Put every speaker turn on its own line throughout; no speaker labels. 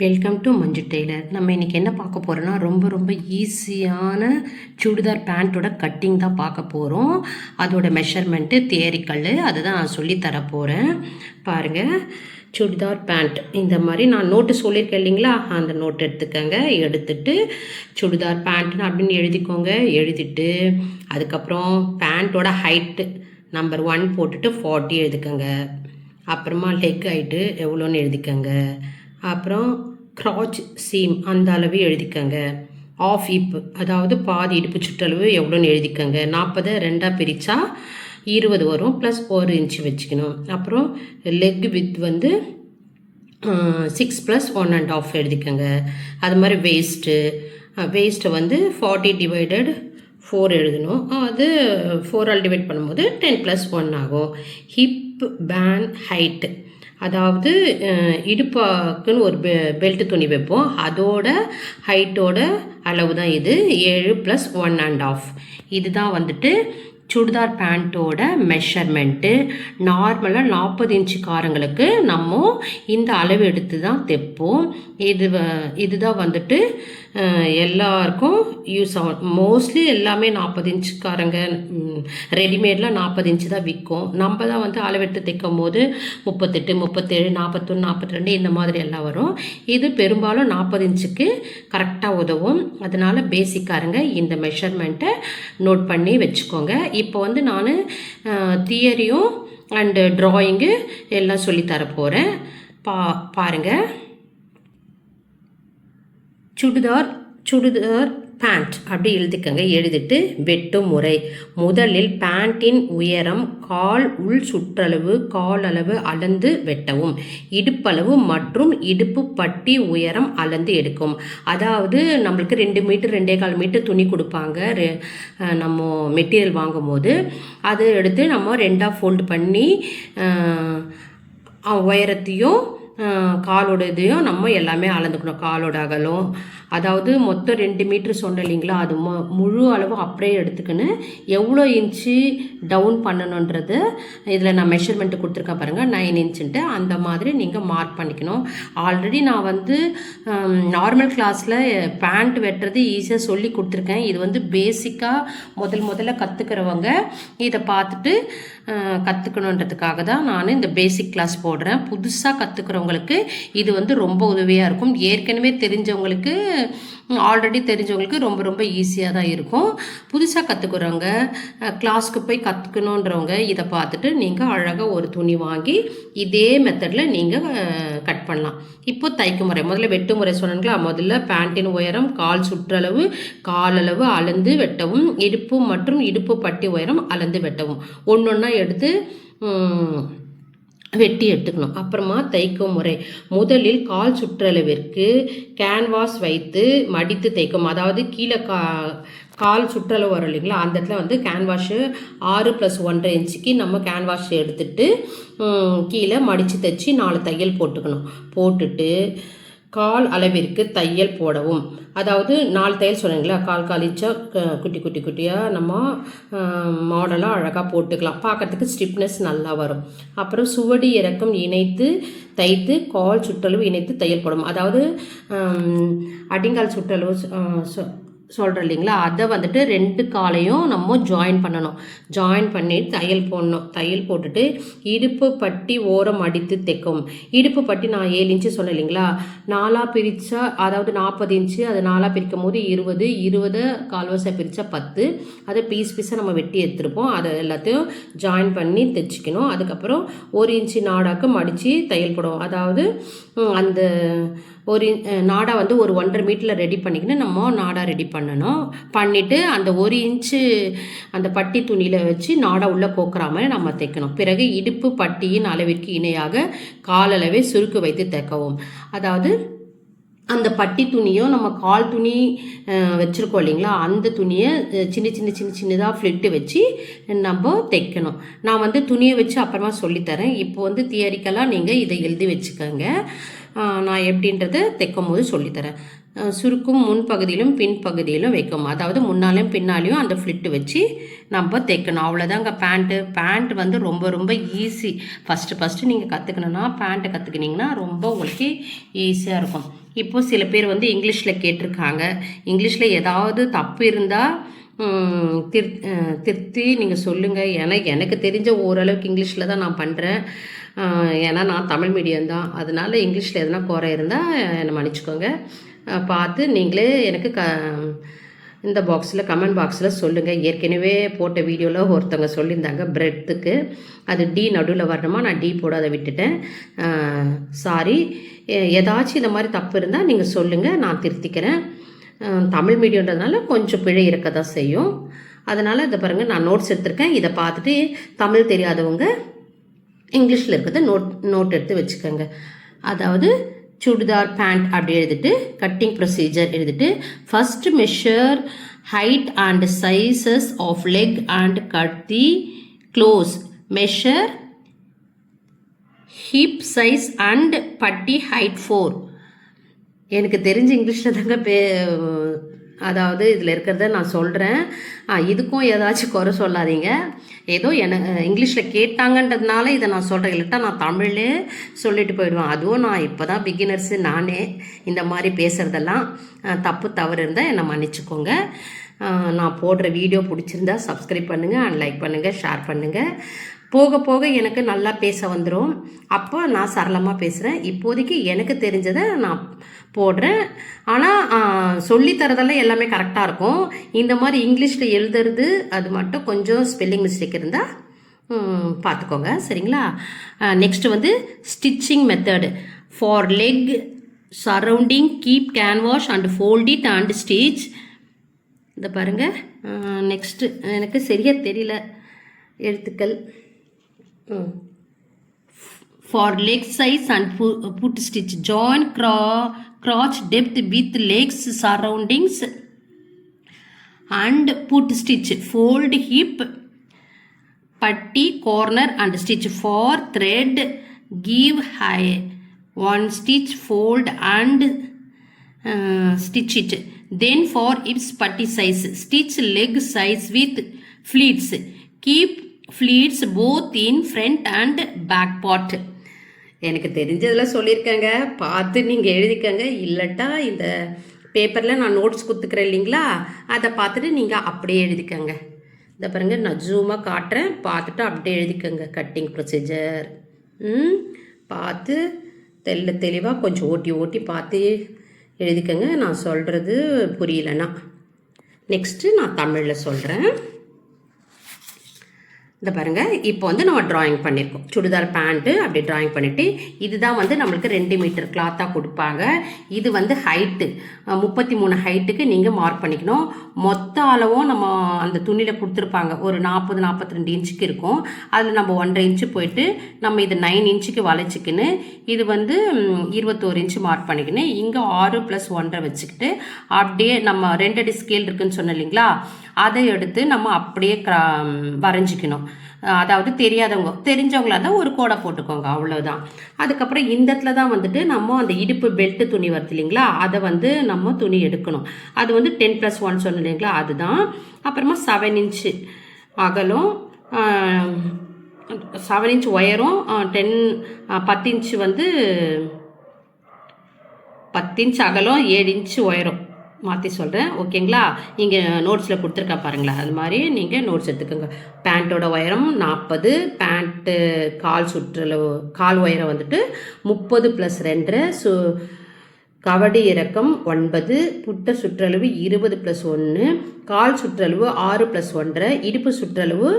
Welcome to Manju Taylor நம்ம இன்றைக்கி என்ன பார்க்க போகிறோன்னா ரொம்ப ரொம்ப ஈஸியான சுடிதார் பேண்ட்டோட கட்டிங் தான் பார்க்க போகிறோம் அதோட மெஷர்மெண்ட்டு தேரிக்கல் அதை தான் நான் சொல்லி தர போகிறேன் பாருங்கள் சுடிதார் பேண்ட் இந்த மாதிரி நான் நோட்டு சொல்லியிருக்கேன் இல்லைங்களா? அந்த நோட் எடுத்துக்கோங்க. எடுத்துட்டு சுடிதார் பேண்ட்னு அப்படின்னு எழுதிக்கோங்க. எழுதிட்டு அதுக்கப்புறம் பேண்ட்டோட ஹைட்டு நம்பர் ஒன் போட்டுட்டு ஃபார்ட்டி எழுதிக்கோங்க. அப்புறமா லெக் ஹைட்டு எவ்வளோன்னு எழுதிக்கோங்க. அப்புறம் கிராச் சீம் அந்த அளவு எழுதிக்கங்க. ஆஃப் இப்பு அதாவது பாதி இடுப்பு சுற்றளவு எவ்வளோன்னு எழுதிக்கங்க. நாற்பதை ரெண்டாக பிரித்தா இருபது வரும் ப்ளஸ் ஒரு இன்ச்சு வச்சுக்கணும். அப்புறம் லெக் வித் வந்து six plus one and half எழுதிக்கங்க. அது மாதிரி வேஸ்ட்டு வேஸ்ட்டை வந்து ஃபார்ட்டி டிவைடட் ஃபோர் எழுதணும். அது ஃபோரால் டிவைட் பண்ணும்போது டென் ப்ளஸ் ஒன் ஆகும். ஹிப் பேன் ஹைட்டு அதாவது இடுப்பாக்குன்னு ஒரு பெ பெல்ட் துணி வைப்போம். அதோட ஹைட்டோட அளவு தான் இது. ஏழு ப்ளஸ் ஒன் அண்ட் ஆஃப் இதுதான் வந்துட்டு சுடிதார் பேண்ட்டோட மெஷர்மெண்ட்டு நார்மலாக நாற்பது இன்ச்சுக்காரங்களுக்கு நம்ம இந்த அளவு எடுத்து தான் தைப்போம். இது வ- இதுதான் வந்துட்டு எல்லாருக்கும் யூஸ் ஆகும். மோஸ்ட்லி எல்லாமே நாற்பது இன்ச்சுக்காரங்க ரெடிமேட்லாம் நாற்பது இன்ச்சு தான் விற்கும் நம்ம தான் வந்து அளவெடுத்து தைக்கும் போது முப்பத்தெட்டு முப்பத்தேழு நாற்பத்தொன்று நாற்பத்தி ரெண்டு இந்த மாதிரி எல்லாம் வரும். இது பெரும்பாலும் நாற்பது இன்ச்சுக்கு கரெக்டாக உதவும். அதனால் பேசிக்காரங்க இந்த மெஷர்மெண்ட்டை நோட் பண்ணி வச்சுக்கோங்க. இப்போ வந்து நான் தியரியும் அண்டு ட்ராயிங்கு எல்லாம் சொல்லித் தர போகிறேன் பா பாருங்கள் சுடிதார் சுடிதார் பேண்ட் அப்படி எழுதிக்கங்க எழுதிட்டு வெட்டும் முறை. முதலில் பேண்ட்டின் உயரம் கால் உள் சுற்றளவு கால் அளவு அளந்து வெட்டவும். இடுப்பளவு மற்றும் இடுப்பு பட்டி உயரம் அளந்து எடுக்கும். அதாவது நம்மளுக்கு ரெண்டு மீட்டர் ரெண்டே கால் மீட்டர் துணி கொடுப்பாங்க. ரெ- நம்ம மெட்டீரியல் வாங்கும்போது. அதை எடுத்து நம்ம ரெண்டாக ஃபோல்டு பண்ணி உயரத்தையும் காலோட இதையும் நம்ம எல்லாமே அளந்துக்கணும் காலோட அகலம் அதாவது மொத்தம் ரெண்டு மீட்ரு சொன்னேன் இல்லைங்களா? அது மு முழு அளவு அப்படியே எடுத்துக்கின்னு எவ்வளோ இன்ச்சு டவுன் பண்ணணுன்றது இதில் நான் மெஷர்மெண்ட்டு கொடுத்துருக்கேன் பாருங்கள் நைன் இன்ச்சுன்ட்டு அந்த மாதிரி நீங்கள் மார்க் பண்ணிக்கணும். ஆல்ரெடி நான் வந்து நார்மல் கிளாஸில் பேண்ட் வெட்டுறது ஈஸியாக சொல்லி கொடுத்துருக்கேன். இது வந்து பேசிக்காக முதல் முதல்ல கற்றுக்கிறவங்க இதை பார்த்துட்டு கற்றுக்கணுன்றதுக்காக தான் நான் இந்த பேசிக் கிளாஸ் போடுறேன். புதுசாக கற்றுக்கிறவங்களுக்கு இது வந்து ரொம்ப உதவியாக இருக்கும். ஏற்கனவே தெரிஞ்சவங்களுக்கு ஆல்ரெடி தெரிஞ்சவங்களுக்கு ரொம்ப ரொம்ப ஈஸியாக தான் இருக்கும். புதுசாக கற்றுக்குறவங்க கிளாஸ்க்கு போய் கற்றுக்கணுன்றவங்க இதை பார்த்துட்டு நீங்கள் அழகாக ஒரு துணி வாங்கி இதே மெத்தடில் நீங்கள் கட் பண்ணலாம். இப்போ தைக்கும் முறை முதல்ல வெட்டு முறை சொன்னீங்களா முதல்ல பேண்டின் உயரம் கால் சுற்றளவு காலளவு அளந்து வெட்டவும் இடுப்பு மற்றும் இடுப்பு பட்டி உயரம் அளந்து வெட்டவும். ஒன்றொன்னா எடுத்து வெட்டி எடுத்துக்கணும். அப்புறமா தைக்கும் முறை. முதலில் கால் சுற்றளவிற்கு கேன்வாஸ் வைத்து மடித்து தைக்கும் அதாவது கீழே கா கால் சுற்றளவு வரும் இல்லைங்களா? அந்த இடத்துல வந்து கேன்வாஷு ஆறு ப்ளஸ் ஒன்றரை இன்ச்சுக்கு நம்ம கேன்வாஷ் எடுத்துட்டு கீழே மடித்து தைச்சி நாலு தையல் போட்டுக்கணும். போட்டுட்டு கால் அளவிற்கு தையல் போடவும். அதாவது நாலு தையல் சொன்னீங்களா கால் கால் குட்டி குட்டி குட்டியாக நம்ம மாடலாக அழகாக போட்டுக்கலாம். பார்க்கறதுக்கு ஸ்டிப்னஸ் நல்லா வரும். அப்புறம் சுவடி இறக்கம் இணைத்து தைத்து கால் சுற்றளவு இணைத்து தையல் போடவும் அதாவது அடிங்கால் சுற்றளவு சொ- சொல்கிறோம் இல்லைங்களா? அதை வந்துட்டு ரெண்டு காலையும் நம்ம ஜாயின் பண்ணணும். ஜாயின் பண்ணி தையல் போடணும். தையல் போட்டுட்டு இடுப்பு பட்டி ஓரம் அடித்து தைக்கும். இடுப்பு பட்டி நான் ஏழு இன்ச்சு சொன்னேன் இல்லைங்களா? நாலாக பிரித்தா அதாவது நாற்பது இன்ச்சு அது நாலாக பிரிக்கும் போது இருபது இருபது கால்வாசை பிரித்தா பத்து. அதை பீஸ் பீஸாக நம்ம வெட்டி எடுத்துருப்போம். அதை எல்லாத்தையும் ஜாயின் பண்ணி தைச்சிக்கணும். அதுக்கப்புறம் ஒரு இன்ச்சு நாடாக்கு மடித்து தையல் போடுவோம் அதாவது அந்த ஒரு இன்- நாடா வந்து ஒரு ஒன்றரை மீட்டரில் ரெடி பண்ணிக்கின்னு நம்ம நாடா ரெடி பண்ணணும். பண்ணிவிட்டு அந்த ஒரு இன்ச்சு அந்த பட்டி துணியில் வச்சு நாடா உள்ளே கோக்குற மாதிரி நம்ம தைக்கணும். பிறகு இடுப்பு பட்டியின் அளவிற்கு இணையாக காலளவை சுருக்கு வைத்து தைக்கவும். அதாவது அந்த பட்டி துணியும் நம்ம கால் துணி வச்சுருக்கோம் இல்லைங்களா? அந்த துணியை சின்ன சின்ன சின்ன சின்னதாக ஃப்ளிட்டு வச்சு நம்ம தைக்கணும். நான் வந்து துணியை வச்சு அப்புறமா சொல்லித்தரேன். இப்போ வந்து தியரிக்கலாக நீங்கள் இதை எழுதி வச்சுக்கோங்க. நான் எப்படின்றத தைக்கும் போது சொல்லித்தரேன் சுருக்கும் முன்பகுதியிலும் பின்பகுதியிலும் வைக்கும். அதாவது முன்னாலையும் பின்னாலையும் அந்த ஃப்ளிட்டு வச்சு நம்ம தைக்கணும். அவ்வளோதாங்க பேண்ட்டு பேண்ட் வந்து ரொம்ப ரொம்ப ஈஸி ஃபஸ்ட்டு ஃபஸ்ட்டு நீங்கள் கற்றுக்கணுன்னா பேண்ட்டை கற்றுக்கினீங்கன்னா ரொம்ப உங்களுக்கு ஈஸியாக இருக்கும். இப்போது சில பேர் வந்து இங்கிலீஷில் கேட்டிருக்காங்க. இங்கிலீஷில் ஏதாவது தப்பு இருந்தால் திரு திருத்தி நீங்கள் சொல்லுங்கள் ஏன்னா எனக்கு தெரிஞ்ச ஓரளவுக்கு இங்கிலீஷில் தான் நான் பண்ணுறேன் ஏன்னா நான் தமிழ் மீடியம் தான். அதனால் இங்கிலீஷில் எதனா குறை இருந்தால் என்னை மன்னிச்சுக்கோங்க. பார்த்து நீங்களே எனக்கு க இந்த பாக்ஸில் கமெண்ட் பாக்ஸில் சொல்லுங்கள் ஏற்கனவே போட்ட வீடியோவில் ஒருத்தவங்க சொல்லியிருந்தாங்க பிரெட்டுக்கு அது டி நடுவில் வரணுமா? நான் டி போடாத விட்டுட்டேன். சாரி ஏதாச்சும் இந்த மாதிரி தப்பு இருந்தால் நீங்கள் சொல்லுங்கள் நான் திருத்திக்கிறேன். தமிழ் மீடியன்றதுனால கொஞ்சம் பிழை இருக்க தான் செய்யும். அதனால் இதை பாருங்கள் நான் நோட்ஸ் எடுத்திருக்கேன். இதை பார்த்துட்டு தமிழ் தெரியாதவங்க இங்கிலீஷில் இருக்கிறத நோட் நோட் எடுத்து வச்சுக்கோங்க. அதாவது சுடிதார் பேண்ட் அப்படி எழுதிட்டு கட்டிங் ப்ரொசீஜர் எழுதிட்டு first measure height and sizes of leg and cut the cloth measure hip size and பட்டி ஹைட் ஃபோர் எனக்கு தெரிஞ்ச இங்கிலீஷில் தாங்க பே அதாவது இதில் இருக்கிறத நான் சொல்கிறேன் இதுக்கும் ஏதாச்சும் குறை சொல்லாதீங்க. ஏதோ என இங்கிலீஷில் கேட்டாங்கன்றதுனால இதை நான் சொல்கிறேன் இல்லட்டா நான் தமிழ்லே சொல்லிட்டு போயிடுவேன். அதுவும் நான் இப்போ தான் பிகினர்ஸு நானே இந்த மாதிரி பேசுகிறதெல்லாம் தப்பு தவறு இருந்தால் என்னை மன்னிச்சுக்கோங்க. நான் போடுற வீடியோ பிடிச்சிருந்தா சப்ஸ்கிரைப் பண்ணுங்கள் அண்ட் லைக் பண்ணுங்கள் ஷேர் பண்ணுங்கள் போக போக எனக்கு நல்லா பேச வந்துடும் அப்போ நான் சரளமாக பேசுகிறேன் இப்போதைக்கு எனக்கு தெரிஞ்சதை நான் போடுறேன். ஆனால் சொல்லித்தரதெல்லாம் எல்லாமே கரெக்டாக இருக்கும். இந்த மாதிரி இங்கிலீஷில் எழுதுறது அது மட்டும் கொஞ்சம் ஸ்பெல்லிங் மிஸ்டேக் இருந்தால் பார்த்துக்கோங்க சரிங்களா? நெக்ஸ்ட்டு வந்து stitching method for leg surrounding keep canvas and fold it and stitch இதை பாருங்கள் நெக்ஸ்ட்டு எனக்கு சரியாக தெரியல. எழுத்துக்கள். for leg size and foot uh, stitch join crotch depth with legs surroundings and put stitch fold hip putty corner and stitch for thread give high. One stitch fold and uh, stitch it. Then for hips putty size stitch leg size with pleats keep pleats both in front and back part எனக்கு தெரிஞ்சதில் சொல்லியிருக்கேங்க. பார்த்து நீங்கள் எழுதிக்கங்க. இல்லட்டா இந்த பேப்பரில் நான் notes கொடுத்துக்கிறேன் இல்லைங்களா? அதை பார்த்துட்டு நீங்கள் அப்படியே எழுதிக்கங்க. இதை பாருங்க நான் ஜூமாக காட்டுறேன். பார்த்துட்டு அப்படியே எழுதிக்கங்க. கட்டிங் ப்ரொசீஜர் ம் பார்த்து தெல்ல தெளிவாக கொஞ்சம் ஓட்டி ஓட்டி பார்த்து எழுதிக்கங்க. நான் சொல்கிறது புரியலன்னா நெக்ஸ்ட்டு நான் தமிழில் சொல்கிறேன் இந்த பாருங்கள் இப்போ வந்து நம்ம ட்ராயிங் பண்ணியிருக்கோம் சுடிதார் பேண்ட்டு அப்படி ட்ராயிங் பண்ணிட்டு இதுதான் வந்து நம்மளுக்கு ரெண்டு மீட்டர் கிளாத்தாக கொடுப்பாங்க. இது வந்து ஹைட்டு முப்பத்தி மூணு ஹைட்டுக்கு நீங்கள் மார்க் பண்ணிக்கணும். மொத்த அளவும் நம்ம அந்த துணியில் கொடுத்துருப்பாங்க. ஒரு நாற்பது நாற்பத்தி ரெண்டு இன்ச்சுக்கு இருக்கும். அதில் நம்ம ஒன்றரை இன்ச்சு போயிட்டு நம்ம இது நைன் இன்ச்சுக்கு வளைச்சிக்கின்னு இது வந்து இருபத்தோரு இன்ச்சு மார்க் பண்ணிக்கின்னு இங்கே ஆறு ப்ளஸ் ஒன்றரை வச்சுக்கிட்டு அப்படியே நம்ம ரெண்டடி ஸ்கேல் இருக்குதுன்னு சொன்னோம் இல்லைங்களா? அதை எடுத்து நம்ம அப்படியே க்ரா- வரைஞ்சிக்கணும். அதாவது தெரியாதவங்க தெரிஞ்சவங்களா தான் ஒரு கோடை போட்டுக்கோங்க அவ்வளோதான் அதுக்கப்புறம் இந்த இடத்துல தான் வந்துட்டு நம்ம அந்த இடுப்பு பெல்ட்டு துணி வருது இல்லைங்களா அதை வந்து நம்ம துணி எடுக்கணும். அது வந்து டென் ப்ளஸ் ஒன் சொன்னோம் இல்லைங்களா அதுதான். அப்புறமா செவன் இன்ச்சு அகலம் செவன் இன்ச் ஒயரும் டென் பத்து இன்ச்சு வந்து பத்து இன்ச் அகலம் ஏழு இன்ச் ஒயரும் மாற்றி சொல்கிறேன் ஓகேங்களா இங்கே நோட்ஸில் கொடுத்துருக்கா பாருங்களேன். அது மாதிரி நீங்கள் நோட்ஸ் எடுத்துக்கோங்க. பேண்ட்டோட உயரம் நாற்பது பேண்ட்டு கால் சுற்றளவு கால் உயரம் வந்துட்டு முப்பது ப்ளஸ் ரெண்டரை சு கவடி இறக்கம் ஒன்பது புட்ட சுற்றளவு இருபது ப்ளஸ் ஒன்று கால் சுற்றளவு ஆறு ப்ளஸ் ஒன்றரை இடுப்பு சுற்றளவு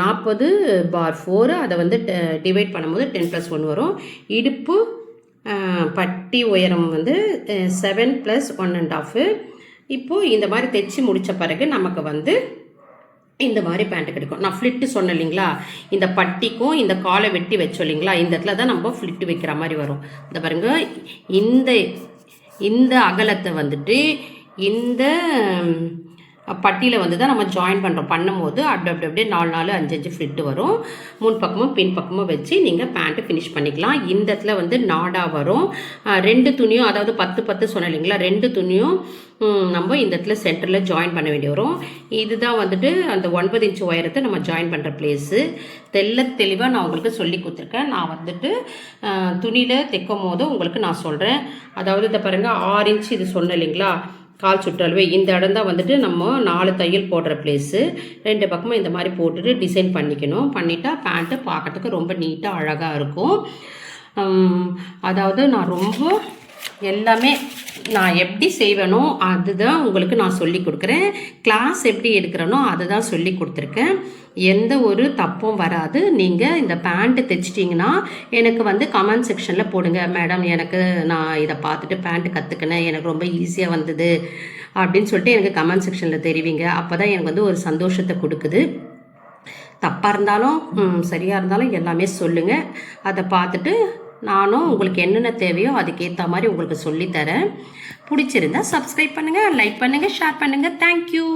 நாற்பது பார் ஃபோரு அதை வந்து டிவைட் பண்ணும்போது டென் ப்ளஸ் ஒன் வரும். இடுப்பு பட்டி உயரம் வந்து seven plus one and half இப்போது இந்த மாதிரி தைச்சி முடித்த பிறகு நமக்கு வந்து இந்த மாதிரி பேண்ட் கிடைக்கும். நான் ஃப்ளிட்டு சொன்னேன் இல்லைங்களா? இந்த பட்டிக்கும் இந்த காலை வெட்டி வச்சோம் இல்லைங்களா? இந்த இடத்துல தான் நம்ம ஃப்ளிட்டு வைக்கிற மாதிரி வரும். இந்த பாருங்க இந்த இந்த அகலத்தை வந்துட்டு இந்த பட்டியில் வந்து தான் நம்ம ஜாயின் பண்ணுறோம் பண்ணும்போது அப்படி அப்படி அப்படியே நாலு நாலு அஞ்சு அஞ்சு ஃபிட்டு வரும். முன் பக்கமும் பின் பக்கமும் வச்சு நீங்கள் பேண்ட்டு ஃபினிஷ் பண்ணிக்கலாம். இந்த இடத்துல வந்து நாடாக வரும். ரெண்டு துணியும் அதாவது பத்து பத்து சொன்னேன் இல்லைங்களா? ரெண்டு துணியும் நம்ம இந்த இடத்துல சென்டரில் ஜாயின் பண்ண வேண்டி வரும். இதுதான் வந்துட்டு அந்த ஒன்பது இன்ச் உயரத்தை நம்ம ஜாயின் பண்ணுற பிளேஸு தெல்ல தெளிவாக நான் உங்களுக்கு சொல்லி கொடுத்துருக்கேன். நான் வந்துட்டு துணியில் தைக்கும் போது உங்களுக்கு நான் சொல்கிறேன் அதாவது இதை பாருங்கள் ஆறு இன்ச் இது சொன்னேன் இல்லைங்களா? கால் சுற்றளவு இந்த இடம் தான் வந்துட்டு நம்ம நாலு தையல் போடுற பிளேஸு ரெண்டு பக்கமும் இந்த மாதிரி போட்டுட்டு டிசைன் பண்ணிக்கணும். பண்ணிட்டா பேண்ட்டு பார்க்கறதுக்கு ரொம்ப நீட்டாக அழகாக இருக்கும். அதாவது நான் ரொம்ப எல்லாமே நான் எப்படி செய்வேனோ அதுதான் உங்களுக்கு நான் சொல்லி கொடுக்குறேன். கிளாஸ் எப்படி எடுக்கிறேனோ அதுதான் சொல்லி கொடுத்துருக்கேன். எந்த ஒரு தப்பும் வராது. நீங்கள் இந்த பேண்ட்டு தைச்சிட்டிங்கன்னா எனக்கு வந்து கமெண்ட் செக்ஷனில் போடுங்க. மேடம் எனக்கு நான் இதை பார்த்துட்டு பேண்ட்டு கற்றுக்கினேன் எனக்கு ரொம்ப ஈஸியாக வந்தது. அப்படின்னு சொல்லிட்டு எனக்கு கமெண்ட் செக்ஷனில் தெரிவிங்க. அப்போ தான் எனக்கு வந்து ஒரு சந்தோஷத்தை கொடுக்குது. தப்பாக இருந்தாலும் சரியாக இருந்தாலும் எல்லாமே சொல்லுங்கள் அதை பார்த்துட்டு நானும் உங்களுக்கு என்னென்ன தேவையோ அதுக்கேற்ற மாதிரி உங்களுக்கு சொல்லித்தரேன். பிடிச்சிருந்தா சப்ஸ்கிரைப் பண்ணுங்கள் லைக் பண்ணுங்கள் ஷேர் பண்ணுங்கள் தேங்க்யூ